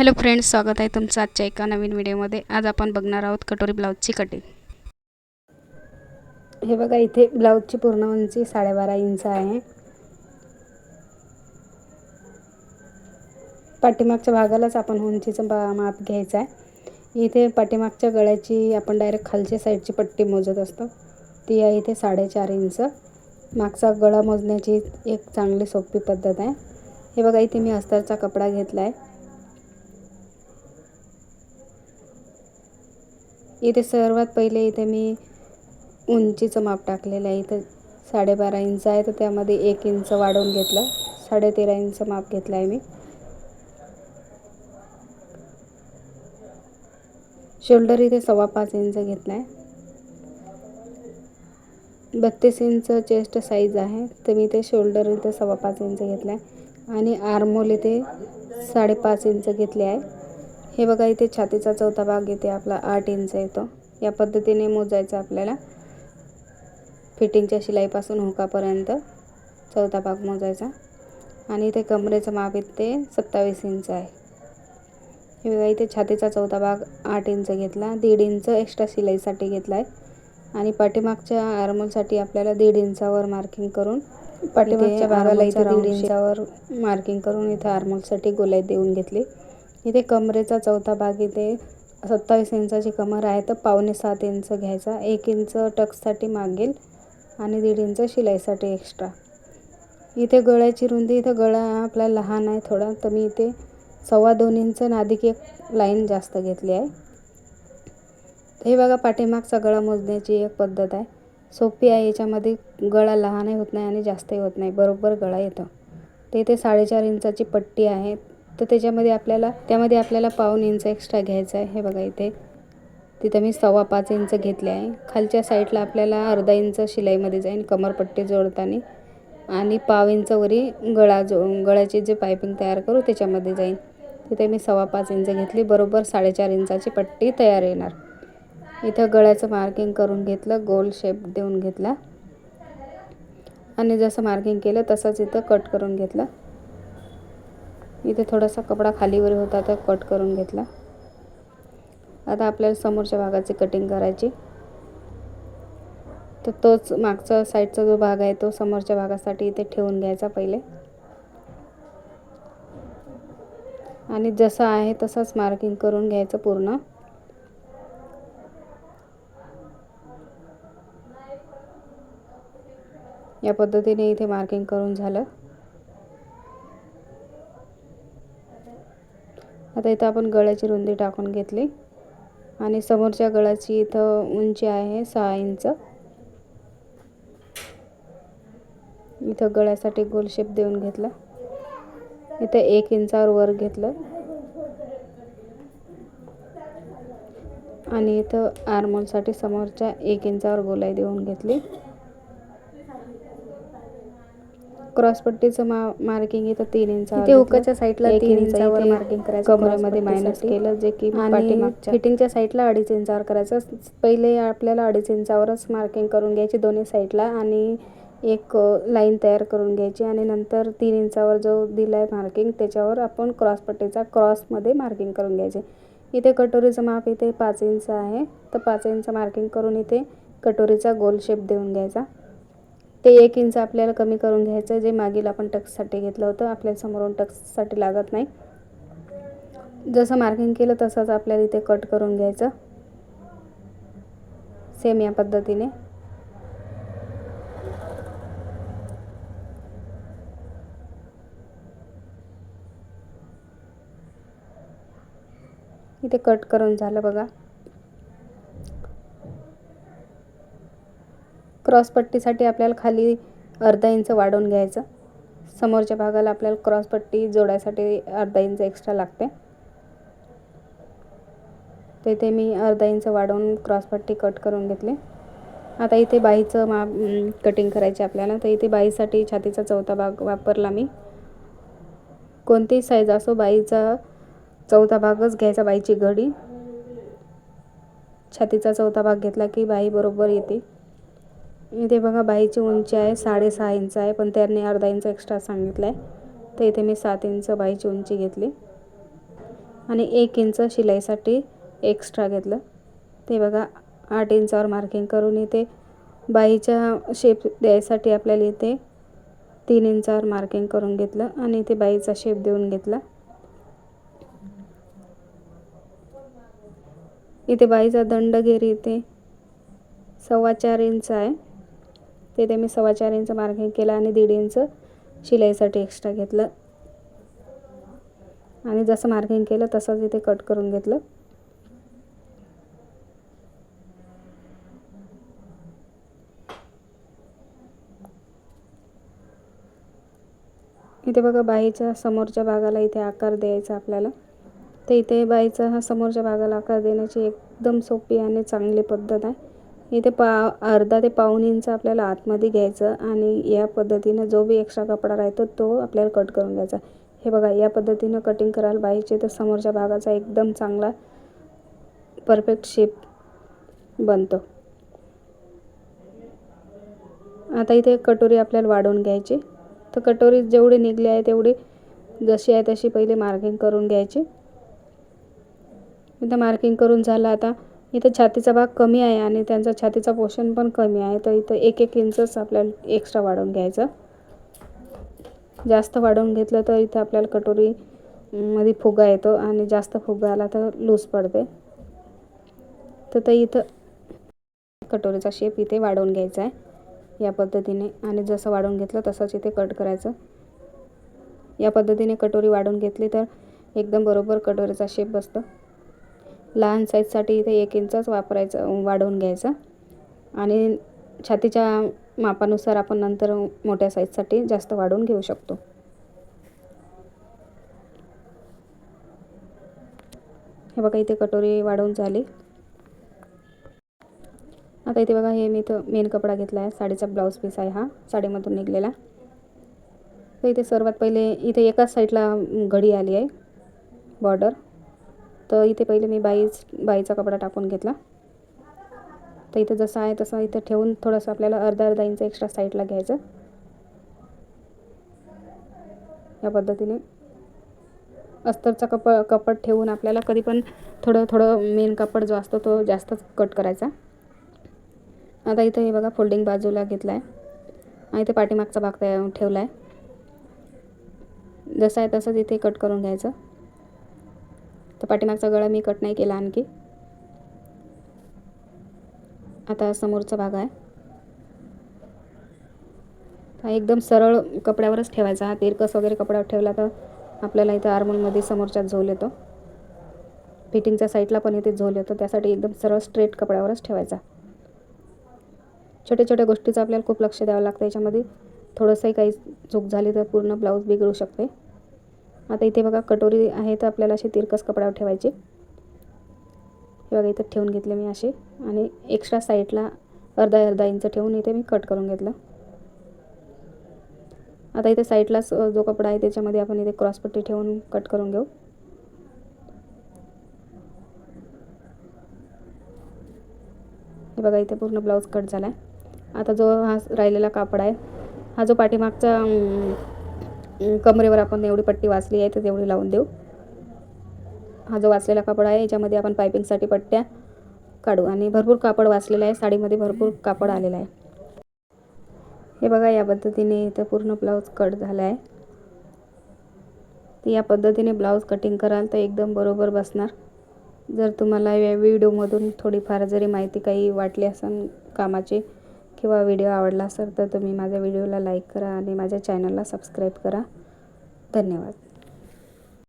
Hello friends स्वागत आहे तुमचं आजच्या एका नवीन व्हिडिओमध्ये. आज आपण बघणार आहोत कटोरी ब्लाऊजची कटिंग हे बघा इथे ब्लाऊजची पूर्ण उंची साडेबारा इंच आहे. पाठीमागच्या भागालाच आपण उंचीचं माप घ्यायचं आहे. इथे पाठीमागच्या गळ्याची आपण डायरेक्ट खालच्या साईडची पट्टी मोजत असतो. ती आहे इथे साडेचार इंच. मागचा गळा मोजण्याची एक चांगली सोपी पद्धत आहे. हे बघा इथे मी अस्तरचा कपडा घेतला आहे इथे सर्वात पहिले इथे मी उंचीचं माप टाकलेलं आहे. इथं साडेबारा इंच आहे तर त्यामध्ये एक इंच वाढवून घेतलं. साडेतेरा इंच माप घेतलं आहे मी. शोल्डर इथे सव्वा पाच इंच घेतला आहे. बत्तीस इंच चेस्ट साईज आहे तर मी ते शोल्डर इथे सव्वा पाच इंच घेतला आहे. आणि आर्मोल इथे साडेपाच इंच घेतले आहे. हे बघा इथे छातीचा चौथा भाग इथे आपला आठ इंच येतो. या पद्धतीने मोजायचं आपल्याला. फिटिंगच्या शिलाईपासून हुकापर्यंत चौथा भाग मोजायचा. आणि इथे कमरेचं माप इथे सत्तावीस इंच आहे. हे बघा इथे छातीचा चौथा भाग आठ इंच घेतला दीड इंच एक्स्ट्रा शिलाईसाठी घेतला आहे आणि पाठीमागच्या आर्मोलसाठी आपल्याला दीड इंचावर मार्किंग करून पाठीमागच्या भागाला इथे दीड इंचावर मार्किंग करून इथे आर्मोलसाठी गोलाई देऊन घेतली. इथे कमरेचा चौथा भाग इथे सत्तावीस इंचाची कमर आहे. तर पावणे सात इंच घ्यायचा. एक इंच टक्ससाठी मागेल आणि दीड इंच शिलाईसाठी एक्स्ट्रा इथे गळ्याची रुंदी इथं गळा आपला लहान आहे थोडा. तर मी इथे सव्वा दोन इंच नादिक एक लाईन जास्त घेतली आहे. हे बघा पाठीमागचा गळा मोजण्याची एक पद्धत आहे. सोपी आहे याच्यामध्ये गळा लहानही होत नाही आणि जास्तही होत नाही. बरोबर गळा येतो. ते इथे साडेचार इंचाची पट्टी आहे. तर त्याच्यामध्ये आपल्याला त्यामध्ये आपल्याला पाऊन इंच एक्स्ट्रा घ्यायचं आहे. हे बघा इथे. तिथं मी सव्वा पाच इंच घेतले आहे. खालच्या साईडला आपल्याला अर्धा इंच शिलाईमध्ये जाईन कमरपट्टी जोडताना. आणि पाव इंचवरी गळा जो गळ्याचे जे पायपिंग तयार करू त्याच्यामध्ये जाईन. तिथे मी सव्वा पाच इंच घेतली. बरोबर साडेचार इंचाची पट्टी तयार येणार. इथं गळ्याचं मार्किंग करून घेतलं. गोल शेप देऊन घेतला. आणि जसं मार्किंग केलं तसंच इथं कट करून घेतलं. इथे थोडासा कपडा खालीवर होता तर कट करून घेतला. आता आपल्याला समोरच्या भागाची कटिंग करायची. तर तोच मागचा साईडचा जो भाग आहे तो समोरच्या भागासाठी इथे ठेवून घ्यायचा पहिले. आणि जसं आहे तसंच मार्किंग करून घ्यायचं पूर्ण. या पद्धतीने इथे मार्किंग करून झालं. आता इथं आपण गळ्याची रुंदी टाकून घेतली. आणि समोरच्या गळ्याची इथं उंची आहे सहा इंच. इथं गळ्यासाठी गोल शेप देऊन घेतला. इथं एक इंचावर वर घेतलं. आणि इथं आर्मोलसाठी समोरच्या एक इंचावर गोलाई देऊन घेतली. क्रॉसपट्टीचं मा मार्किंग इथं तीन इंच इथे हुकाच्या साईडला तीन इंच इंचावर मार्किंग करायचं कमरेमध्ये मायनस. केलं जे की पाठीमागच्या. फिटिंगच्या साईडला अडीच इंचावर करायचं. पहिले आपल्याला अडीच इंचावरच मार्किंग करून घ्यायची दोन्ही साईडला आणि एक लाईन तयार करून घ्यायची आणि नंतर तीन इंचावर जो दिला आहे मार्किंग त्याच्यावर आपण क्रॉसपट्टीचा क्रॉसमध्ये मार्किंग करून घ्यायचे. इथे कटोरीचं माप इथे पाच इंच आहे. तर पाच इंच मार्किंग करून इथे कटोरीचा गोल शेप देऊन घ्यायचा. ते एक इंच आपल्याला कमी करून घ्यायचं जे मागील आपण टक्ससाठी घेतलं होतं आपल्याला समोरून टक्ससाठी लागत नाही. जसं मार्किंग केलं तसंच आपल्याला इथे कट करून घ्यायचं. सेम या पद्धतीने. इथे कट करून झालं बघा. क्रॉसपट्टीसाठी आपल्याला खाली अर्धा इंच वाढवून घ्यायचं. समोरच्या भागाला आपल्याला क्रॉसपट्टी जोडायसाठी अर्धा इंच एक्स्ट्रा लागते. तर इथे मी अर्धा इंच वाढवून क्रॉसपट्टी कट करून घेतली. आता इथे बाईचं मा कटिंग करायची आपल्याला. तर इथे बाईसाठी छातीचा चौथा भाग वापरला मी. कोणतीही साईज असो बाईचा चौथा भागच घ्यायचा बाईची घडी. छातीचा चौथा भाग घेतला की बाई बरोबर येते. इथे बघा बाईची उंची आहे साडेसहा इंच आहे पण त्यांनी अर्धा इंच एक्स्ट्रा सांगितलं आहे तर इथे मी सात इंच बाईची उंची घेतली. आणि एक इंच शिलाईसाठी एक्स्ट्रा घेतलं. ते बघा आठ इंचावर मार्किंग करून इथे बाईच्या शेप द्यायसाठी आपल्याला इथे तीन इंचावर मार्किंग करून घेतलं आणि इथे बाईचा शेप देऊन घेतला. इथे बाईचा दंडगेरी इथे सव्वा चार इंच आहे. तिथे मी सव्वा चार इंच मार्किंग केलं आणि दीड इंच शिलाईसाठी एक्स्ट्रा घेतलं. आणि जसं मार्किंग केलं तसंच इथे कट करून घेतलं. इथे बघा बाईच्या समोरच्या भागाला इथे आकार द्यायचा आपल्याला. तर इथे बाईचा हा समोरच्या भागाला आकार देण्याची एकदम सोपी आणि चांगली पद्धत आहे. इथे पा अर्धा ते पाऊन इंच आपल्याला आतमध्ये घ्यायचं आणि या पद्धतीनं जो बी एक्स्ट्रा कपडा राहतो तो आपल्याला कट करून घ्यायचा. हे बघा या पद्धतीनं कटिंग करायला पाहिजे तर समोरच्या भागाचा एकदम चांगला परफेक्ट शेप बनतो. आता इथे कटोरी आपल्याला वाढवून घ्यायची. तर कटोरी जेवढी निघली आहे तेवढी जशी आहे तशी पहिले मार्किंग करून घ्यायची. इथं मार्किंग करून झालं आता इथं छातीचा भाग कमी आहे आणि त्यांचा छातीचा पोषण पण कमी आहे. तर इथं एक एक इंचच आपल्याला एक्स्ट्रा वाढवून घ्यायचं. जास्त वाढवून घेतलं तर इथं आपल्याला कटोरी मध्ये फुगा येतो आणि जास्त फुगा आला तर लूज पडते. तर ते इथं कटोरीचा शेप इथे वाढवून घ्यायचा आहे. या पद्धतीने आणि जसं वाढवून घेतलं तसंच इथे कट करायचं. या पद्धतीने कटोरी वाढवून घेतली तर एकदम बरोबर कटोरीचा शेप बसतो. लहान साईजसाठी इथे एक इंचच वापरायचं वाढवून घ्यायचं. आणि छातीच्या मापानुसार आपण नंतर मोठ्या साईजसाठी जास्त वाढवून घेऊ शकतो. हे बघा इथे कटोरी वाढवून झाली. आता इथे बघा हे मी इथं मेन कपडा घेतला आहे साडीचा ब्लाऊज पीस आहे हा. साडीमधून निघलेला. तर इथे सर्वात पहिले इथे एकाच साईडला घडी आली आहे. बॉर्डर तर इथे पहिले मी बाईच बाईचा कपडा टाकून घेतला. तर इथं जसं आहे तसं इथे ठेवून थोडंसं आपल्याला अर्धा अर्धा इंच एक्स्ट्रा साईडला घ्यायचं. या पद्धतीने. अस्तरचा कप कपड ठेवून आपल्याला कधी पण थोडं थोडं मेन कपड जो असतो तो जास्तच कट करायचा. आता इथं हे बघा फोल्डिंग बाजूला घेतला आहे आणि इथे पाठीमागचा भाग ठेवला आहे जसं आहे तसंच इथे कट करून घ्यायचं. तर पाठीमागचा गळा मी कट नाही केला आणखी. आता समोरचा भाग आहे. हा एकदम सरळ कपड्यावरच ठेवायचा. हा तिरकस वगैरे कपड्यावर ठेवला तर आपल्याला इथं आर्मोलमध्ये समोरच्यात झोल येतो. फिटिंगच्या साईडला पण इथे झोल येतो. त्यासाठी एकदम सरळ स्ट्रेट कपड्यावरच ठेवायचा. छोट्या छोट्या गोष्टीचं आपल्याला खूप लक्ष द्यावं लागतं. याच्यामध्ये थोडंसंही काही चूक झाली तर पूर्ण ब्लाऊज बिघडू शकते. आता इथे बघा कटोरी आहे तर आपल्याला असे तिरकस कपड्यावर ठेवायचे. हे बघा इथं ठेवून घेतले मी असे. आणि एक्स्ट्रा साईडला अर्धा अर्धा इंच ठेवून इथे मी कट करून घेतलं. आता इथे साईडलाच जो कपडा आहे त्याच्यामध्ये आपण इथे क्रॉसपट्टी ठेवून कट करून घेऊ. हे बघा इथे पूर्ण ब्लाऊज कट झाला आहे आता जो हा राहिलेला कापड आहे हा जो पाठीमागचा कमरेवर आपण एवढी पट्टी वाचली आहे तर तेवढी लावून देऊ. हा जो वाचलेला कापड आहे याच्यामध्ये आपण पायपिंगसाठी पट्ट्या काढू. आणि भरपूर कापड वाचलेलं आहे साडीमध्ये भरपूर कापड आलेलं आहे. हे बघा या पद्धतीने इथं पूर्ण ब्लाऊज कट झाला आहे तर या पद्धतीने ब्लाऊज कटिंग कराल तर एकदम बरोबर बसणार. जर तुम्हाला या व्हिडिओमधून थोडीफार जरी माहिती काही वाटली असेल कामाची किंवा व्हिडिओ आवडला असेल तर तुम्ही माझ्या व्हिडिओला लाईक करा आणि माझ्या चॅनलला सबस्क्राईब करा. धन्यवाद.